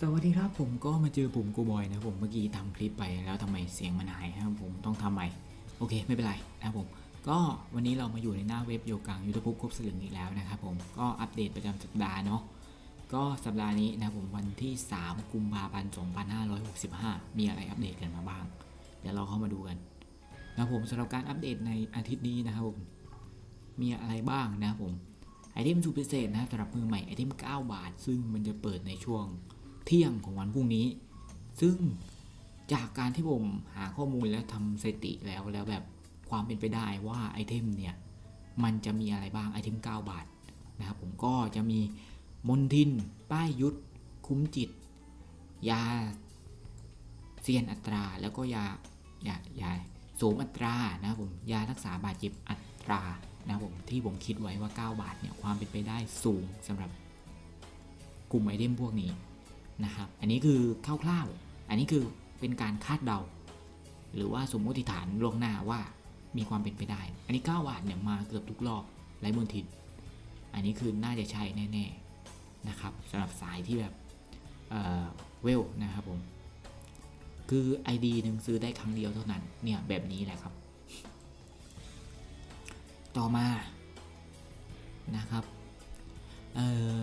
สวัสดีครับผมก็มาเจอผมกูบอยนะผมเมื่อกี้ทำคลิปไปแล้วทำไมเสียงมันหายครับผมต้องทำใหม่โอเคไม่เป็นไรนะผม ก็วันนี้เรามาอยู่ในหน้าเว็บโยกังยูทูบครบสลึงอีกแล้วนะครับผมก็อัปเดตประจำสัปดาห์เนาะก็สัปดาห์นี้นะผมวันที่ 3 กุมภาพันธ์ 2565 มีอะไรอัปเดตกันมาบ้าง เดี๋ยวเราเข้ามาดูกันนะผมสำหรับการอัปเดตในอาทิตย์นี้นะครับผมมีอะไรบ้างนะผมไอเทมสุดพิเศษนะสำหรับมือใหม่ไอเทม 9 บาท ซึ่งมันจะเปิดในช่วง เที่ยงของวันพรุ่งนี้ ซึ่งจากการที่ผมหาข้อมูลและทำสถิติแล้วแล้วแบบความเป็นไปได้ว่าไอเทมเนี่ย มันจะมีอะไรบ้างไอเทม 9 บาทนะครับผมก็จะมีมนทิน ป้ายยุทธ คุ้มจิต ยาเซียนอัตรา แล้วก็ยายายาโสมอัตรานะครับผมยารักษาบาดเจ็บอัตรานะครับผมที่ผมคิดไว้ว่า 9 บาทเนี่ยความเป็นไปได้สูงสำหรับกลุ่มไอเทมพวกนี้ นะครับอันนี้คือคร่าวๆอันนี้คือเป็นการคาดเดา หรือว่าสมมติฐานล่วงหน้าว่ามีความเป็นไปได้ อันนี้9บาทเนี่ยมาเกือบทุกรอบไร้มนทิน อันนี้คือน่าจะใช่แน่ๆนะครับสำหรับสายที่แบบเเวลนะครับผมคือ ID หนึ่งซื้อได้ครั้งเดียวเท่านั้นเนี่ยแบบนี้แหละครับ ต่อมานะครับเอ่อ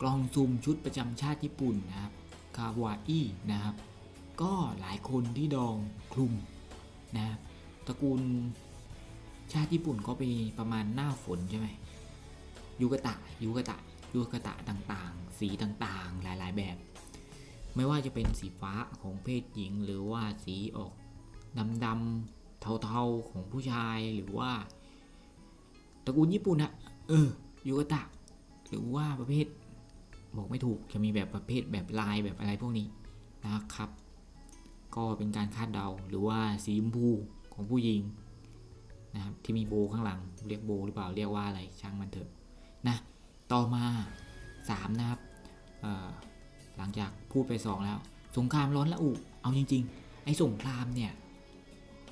กล่องซุ่มชุดประจำชาติญี่ปุ่นนะครับคาวาอินะครับ ก็หลายคนที่ดองคลุมนะครับตระกูลชาติญี่ปุ่นก็ไปประมาณหน้าฝนใช่ไหมยูกะตะยูกะตะยูกะตะต่างๆ สีต่างๆ หลายๆแบบ ไม่ว่าจะเป็นสีฟ้าของเพศหญิง หรือว่าสีออกดำๆเทาๆของผู้ชายหรือว่าตระกูลญี่ปุ่นอะเออยูกะตะ หรือว่าประเภท บอกไม่ถูกจะมีแบบประเภทแบบลายแบบอะไรพวกนี้นะครับ ก็เป็นการคาดเดาหรือว่าสีชมพูของผู้หญิงนะครับที่มีโบข้างหลัง เรียกโบหรือเปล่าเรียกว่าอะไรช่างมันเถอะนะต่อมา 3 นะครับหลังจากพูดไป 2 แล้ว สงครามร้อนละอุเอาจริง ๆ ไอ้สงครามเนี่ย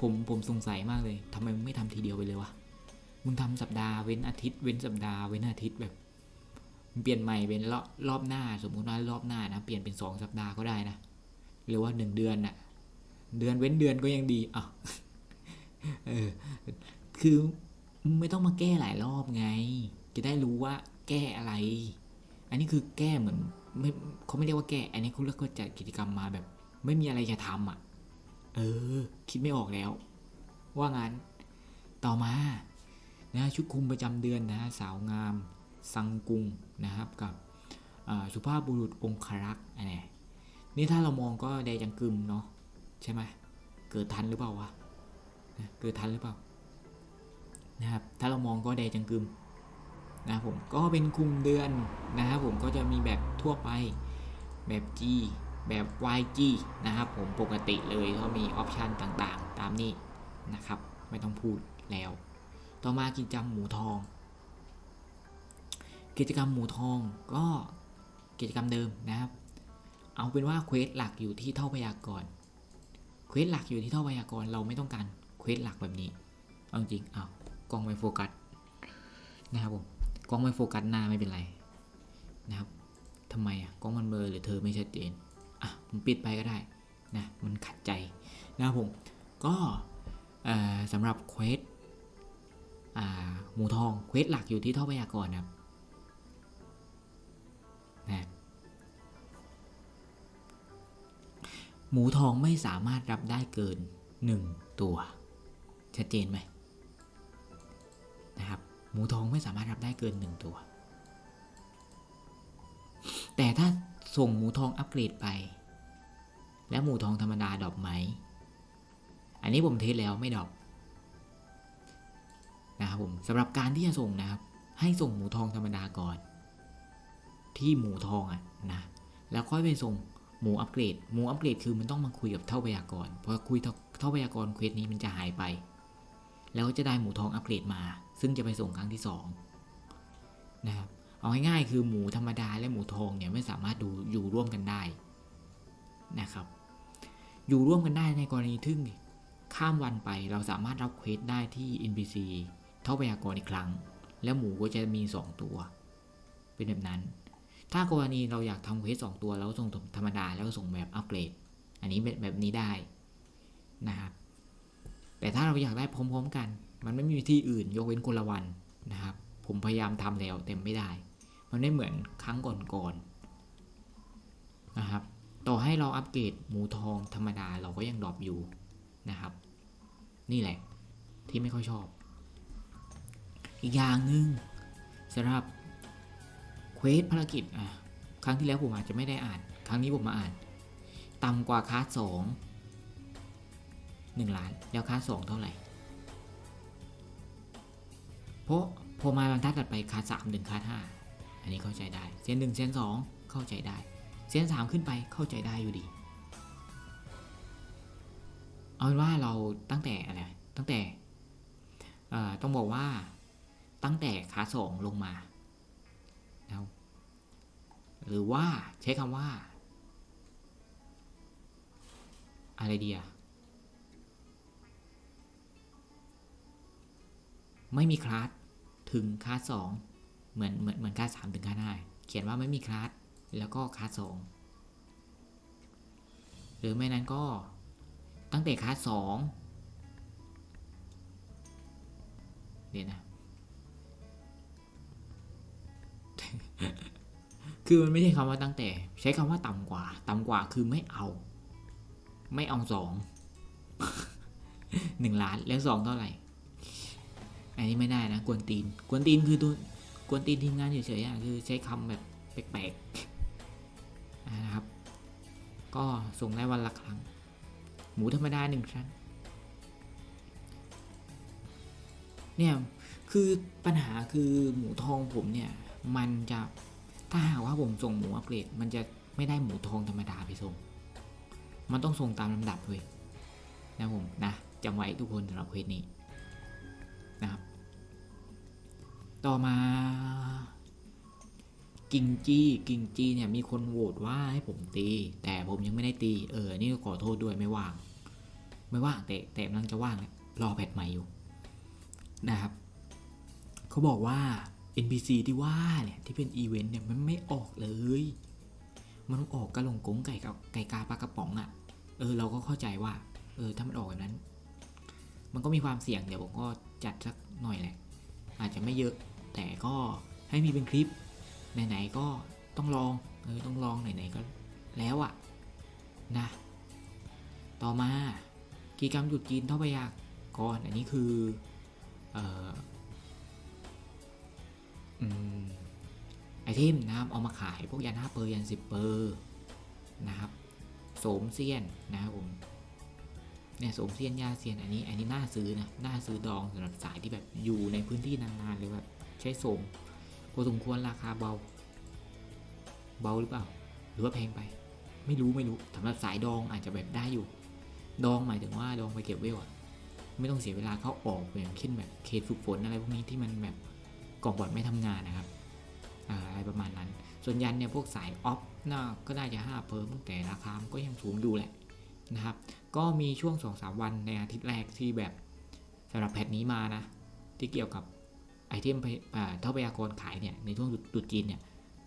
ผมผมสงสัยมากเลยทำไมมึงไม่ทำทีเดียวไปเลยวะมึงทำสัปดาห์เว้นอาทิตย์เว้นสัปดาห์เว้นอาทิตย์แบบ เปลี่ยนใหม่เป็นรอบรอบหน้าสมมุติว่ารอบหน้านะเปลี่ยนเป็นสองสัปดาห์ก็ได้นะหรือว่าหนึ่งเดือนน่ะเดือนเว้นเดือนก็ยังดีอะเออคือไม่ต้องมาแก้หลายรอบไง จะได้รู้ว่าแก้อะไร อันนี้คือแก้เหมือนไม่เขาไม่เรียกว่าแก้ อันนี้เขาเรียกว่าจัดกิจกรรมมาแบบ ไม่มีอะไรจะทำอะ เออ คิดไม่ออกแล้ว ว่างั้น ต่อมา นะชุดคุมประจำเดือนนะ สาวงาม สังกุงนะครับกับสุภาพบุรุษองครักษ์อันนี้นี่ถ้าเรามองก็แดจังกึมเนาะใช่ไหมเกิดทันหรือเปล่าวะเกิดทันหรือเปล่านะครับถ้าเรามองก็แดจังกึมนะครับผมก็เป็นคุมเดือนนะครับผมก็จะมีแบบทั่วไปแบบ G แบบ YG นะครับผมปกติเลยเขามีออปชันต่างๆ ตามนี้นะครับ ไม่ต้องพูดแล้ว ต่อมากิจกรรมหมูทอง กิจกรรมหมูทองก็กิจกรรมเดิมนะครับ เอาเป็นว่าเควสหลักอยู่ที่เท่าพยากรเควสหลักอยู่ที่เท่าพยากรเราไม่ต้องการเควสหลักแบบนี้เอาจริงเอากล้องไม่โฟกัสนะครับผมกล้องไม่โฟกัสหน้าไม่เป็นไรนะครับทำไมอะกล้องมันเบลอหรือเธอไม่ชัดเจนอะผมปิดไปก็ได้นะมันขัดใจนะครับผมก็สำหรับเควสหมูทองเควสหลักอยู่ที่เท่าพยากรณ์ครับ นะหมูทองไม่สามารถรับได้เกิน 1 ตัว ชัดเจนไหมนะครับหมูทองไม่สามารถรับได้เกิน 1 ตัว แต่ถ้าส่งหมูทองอัปเกรดไป แล้วหมูทองธรรมดาดอปไหม อันนี้ผมเทสแล้วไม่ดอปนะครับผมสำหรับการที่จะส่งนะครับ ให้ส่งหมูทองธรรมดาก่อน ที่หมูทองอะนะแล้วค่อยไปส่งหมูอัปเกรดหมูอัปเกรดคือมันต้องมาคุยกับเท่าพยากรพอคุยเท่าพยากรเควสนี้มันจะหายไป แล้วจะได้หมูทองอัปเกรดมา ซึ่งจะไปส่งครั้งที่2นะครับเอาง่ายๆคือหมูธรรมดาและหมูทองเนี่ยไม่สามารถดูอยู่ร่วมกันได้นะครับ อยู่ร่วมกันได้ในกรณีทึ่งข้ามวันไปเราสามารถรับเควสได้ที่ NPC เท่าพยากรอีกครั้ง แล้วหมูก็จะมี 2 ตัว เป็นแบบนั้น ถ้ากรณีเราอยากทำเควสสองตัวแล้วส่งธรรมดาแล้วก็ส่งแบบอัปเกรด อันนี้แบบแบบนี้ได้นะครับแต่ถ้าเราอยากได้พร้อมๆกัน มันไม่มีที่อื่นยกเว้นคนละวันนะครับ ผมพยายามทำแล้วแต่ไม่ได้ มันไม่เหมือนครั้งก่อนๆนะครับ ต่อให้เราอัปเกรดหมูทองธรรมดาเราก็ยังดรอปอยู่นะครับ นี่แหละที่ไม่ค่อยชอบ อีกอย่างหนึ่งสำหรับ ควสภารกิจอะครั้งที่แล้วผมอาจจะไม่ได้อ่าน ครั้งนี้ผมมาอ่าน ต่ำกว่าคาสองหนึ่งล้าน แล้วคาสองเท่าไหร่ เพราะพอมาบรรทัดถัดไปคาสามถึงคาห้าอันนี้เข้าใจได้เซนหนึ่งเซนสองเข้าใจได้เซนสามขึ้นไปเข้าใจได้อยู่ดี เอาเป็นว่าเราตั้งแต่อะไร ตั้งแต่ต้องบอกว่าตั้งแต่ขาสองลงมา หรือว่าใช้คำว่า อะไรเดีอะไม่มีคลาสถึงคลาสสองเหมือนเหมือนเหมือนคลาสสามถึงคลาสห้าเขียนว่าไม่มีคลาสแล้วก็คลาสสองหรือไม่นั้นก็ตั้งแต่คลาสสองเดี๋ยวนะ คือมันไม่ใช่คำว่าตั้งแต่ ใช้คำว่าต่ำกว่า ต่ำกว่าคือไม่เอา ไม่เอาสองหนึ่งล้านแล้วสองเท่าไหร่ อันนี้ไม่ได้นะกวนตีนกวนตีนคือตัวกวนตีนทีมงานเฉยๆอะคือใช้คำแบบแปลกๆนะครับ ก็ส่งได้วันละครั้ง หมูธรรมดาหนึ่งครั้งเนี่ยคือปัญหาคือหมูทองผมเนี่ย มันจะ ถ้าหากว่าผมส่งหมูอัปเกรดมันจะไม่ได้หมูทองธรรมดาไปส่ง มันต้องส่งตามลำดับเลยนะผมนะจำไว้ทุกคนสำหรับเควสนี้นะครับ ต่อมากิงจี้กิงจี้เนี่ยมีคนโหวตว่าให้ผมตี แต่ผมยังไม่ได้ตี เออ นี่ก็ขอโทษด้วยไม่ว่าง ไม่ว่างแต่แต่กำลังจะว่างรอแพทใหม่อยู่นะครับ เขาบอกว่า NPC ที่ว่าเนี่ยที่เป็นอีเวนต์เนี่ยมันไม่ออกเลย มันต้องออกกระหลงกงไก่กับไก่กาปลากระป๋องอะ่ะ เออเราก็เข้าใจว่า เออถ้ามันออกแบบนั้น มันก็มีความเสี่ยงเดี๋ยวผมก็จัดสักหน่อยแหละ อาจจะไม่เยอะ แต่ก็ให้มีเป็นคลิป ไหนๆก็ต้องลอง เออต้องลองไหนๆก็แล้วอะนะ ต่อมากิจกรรมหยุดกินเท่าไปยากรอันนี้คือ เอ่อ ไอเทมนะครับเอามาขายพวกยันห้าเปอร์ยันสิบเปอร์นะครับโสมเซียนนะครับผมเนี่ยโสมเซียนยาเซียนอันนี้ อันนี้น่าซื้อนะน่าซื้อดองสำหรับสายที่แบบอยู่ในพื้นที่นานๆหรือแบบใช้โสมพอสมควรราคาเบา เบาหรือเปล่า หรือว่าแพงไป ไม่รู้ไม่รู้สำหรับสายดองอาจจะแบบได้อยู่ ดองหมายถึงว่าดองไปเก็บเวลอะไม่ต้องเสียเวลาเข้าออกอย่างเช่นแบบเคสฝึกฝนอะไรพวกนี้ที่มันแบบ กล่องบอดไม่ทำงานนะครับอะไรประมาณนั้น ส่วนยันเนี่ยพวกสายออฟน่าก็น่าจะ5เพิ่มแต่ราคามก็ยังสูงอยู่แหละนะครับ ก็มีช่วง 2-3 วันในอาทิตย์แรกที่แบบสำหรับแพทนี้มานะ ที่เกี่ยวกับไอเทมเท่าพยากรขายเนี่ยในช่วงตรุษจีนเนี่ย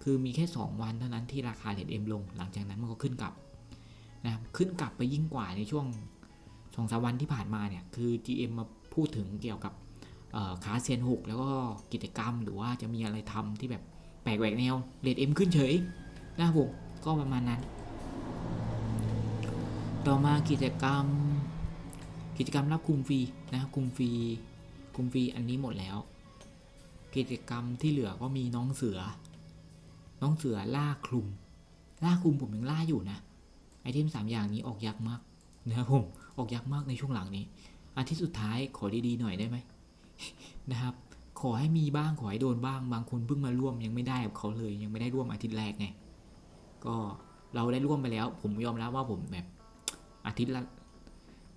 คือมีแค่ 2 วันเท่านั้นที่ราคาเหรียญเอ็มลง หลังจากนั้นมันก็ขึ้นกลับนะครับขึ้นกลับไปยิ่งกว่าในช่วงสองสามวันที่ผ่านมาเนี่ยคือ GM มาพูดถึงเกี่ยวกับ ขาเซียนหกแล้วก็กิจกรรมหรือว่าจะมีอะไรทำที่แบบแปลกแหวกแนวเรทเอ็มขึ้นเฉยนะครับผมก็ประมาณนั้น ต่อมากิจกรรม กิจกรรมรับคุมฟรีนะครับคุมฟรีคุมฟรีอันนี้หมดแล้ว กิจกรรมที่เหลือก็มีน้องเสือ น้องเสือล่าคลุม ล่าคลุมผมยังล่าอยู่นะไอเทมสามอย่างนี้ออกยากมากนะครับผมออกยากมากในช่วงหลังนี้อาทิตย์สุดท้ายขอดีๆหน่อยได้ไหม นะครับ ขอให้มีบ้างขอให้โดนบ้าง บางคนเพิ่งมาร่วมยังไม่ได้กับเขาเลย ยังไม่ได้ร่วมอาทิตย์แรกไง ก็เราได้ร่วมไปแล้ว ผมยอมรับว่าผมแบบอาทิตย์ละ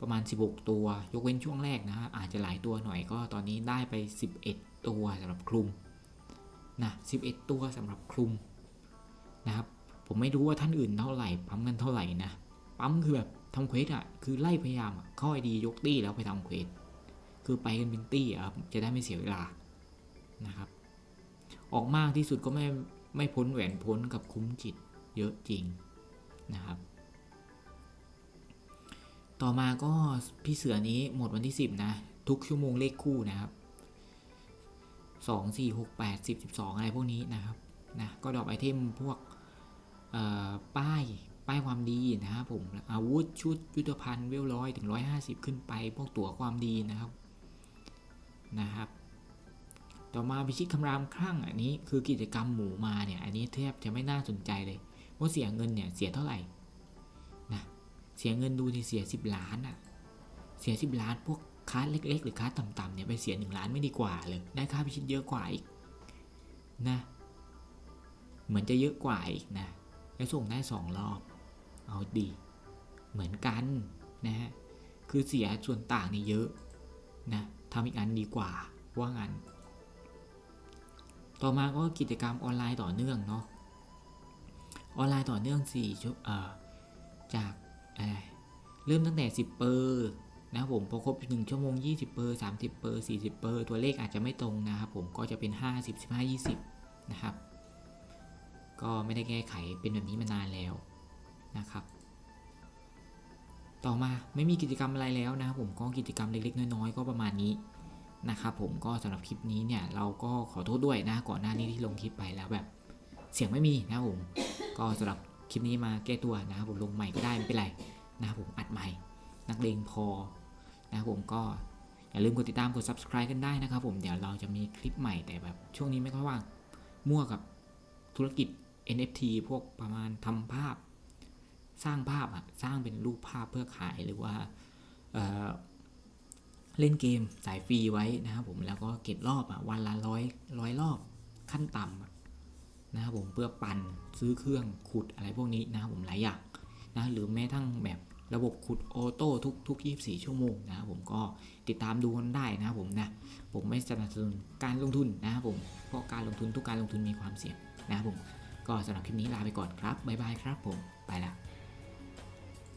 ประมาณ 16 ตัว ยกเว้นช่วงแรกนะฮะอาจจะหลายตัวหน่อยก็ตอนนี้ได้ไป 11 ตัวสำหรับคลุมนะ11 ตัวสำหรับคลุมนะครับ ผมไม่รู้ว่าท่านอื่นเท่าไหร่ปั๊มกันเท่าไหร่นะ ปั๊มคือแบบทำเควสอะคือไล่พยายามอะเข้าไอดียกตี้แล้วไปทำเควส คือไปกันเป็นตี้ครับจะได้ไม่เสียเวลานะครับ ออกมากที่สุดก็ไม่ไม่พ้นแหวนพ้นกับคุ้มจิตเยอะจริงนะครับ ต่อมาก็พี่เสือนี้หมดวันที่ 10 นะ ทุกชั่วโมงเลขคู่นะครับ2 4 6 8 10 12 อะไรพวกนี้นะครับนะก็ดอปไอเทมพวกป้ายป้ายความดีนะครับผมอาวุธชุดยุทธภัณฑ์เวลร้อยถึง 150 ขึ้นไป พวกตั๋วความดีนะครับ นะครับ ต่อมาพิชิตคำรามครั่งอันนี้คือกิจกรรมหมูมาเนี่ย อันนี้แทบจะไม่น่าสนใจเลย ว่าเสียเงินเนี่ยเสียเท่าไหร่นะเสียเงินดูที่เสีย 10 ล้านอะเสีย 10 ล้านพวกค้าเล็ก ๆ หรือค้าต่ำๆเนี่ยไปเสีย 1 ล้านไม่ดีกว่าเลย ได้ค่าพิชิตเยอะกว่าอีกนะ เหมือนจะเยอะกว่าอีกนะแล้วส่งได้สองรอบ เอาดี เหมือนกันนะฮะ คือเสียส่วนต่างนี่เยอะนะ ทำอีกอันดีกว่าว่างั้น ต่อมาก็กิจกรรมออนไลน์ต่อเนื่องเนาะออนไลน์ต่อเนื่อง4ชั่วเอ่อจากอะไรเริ่มตั้งแต่ 10 เปอร์นะครับผมพอครบ 1 ชั่วโมง 20 เปอร์ 30 เปอร์ 40 เปอร์ ตัวเลขอาจจะไม่ตรงนะครับผมก็จะเป็น 50 15 20 นะครับ ก็ไม่ได้แก้ไขเป็นแบบนี้มานานแล้วนะครับ ต่อมาไม่มีกิจกรรมอะไรแล้วนะครับผมก็กิจกรรมเล็กๆ น้อยๆ ก็ประมาณนี้นะครับผมก็สำหรับคลิปนี้เนี่ยเราก็ขอโทษด้วยนะก่อนหน้านี้ที่ลงคลิปไปแล้วแบบเสียงไม่มีนะครับผมก็สำหรับคลิปนี้มาแก้ตัวนะครับผมลงใหม่ก็ได้ไม่เป็นไรนะครับผมอัดใหม่ นักเลงพอนะครับผมก็อย่าลืมกดติดตามกด subscribe กันได้นะครับผมเดี๋ยวเราจะมีคลิปใหม่แต่แบบช่วงนี้ไม่ค่อยว่างมั่วกับธุรกิจ NFT พวกประมาณทำภาพ สร้างภาพอะสร้างเป็นรูปภาพเพื่อขายหรือว่าเเล่นเกมสายฟรีไว้นะครับผมแล้วก็เก็บรอบอะวันละร้อยร้อยรอบขั้นต่ำอะนะครับผมเพื่อปั่นซื้อเครื่องขุดอะไรพวกนี้นะครับผมหลายอย่างนะหรือแม้ทั้งแบบระบบขุดออโต้ทุกทุก 24 ชั่วโมงนะครับผมก็ติดตามดูกันได้นะครับผมนะผมไม่สนับสนุนการลงทุนนะครับผมเพราะการลงทุนทุกการลงทุนมีความเสี่ยงนะครับผมก็สำหรับคลิปนี้ลาไปก่อนครับบ๊ายบายครับผมไปละ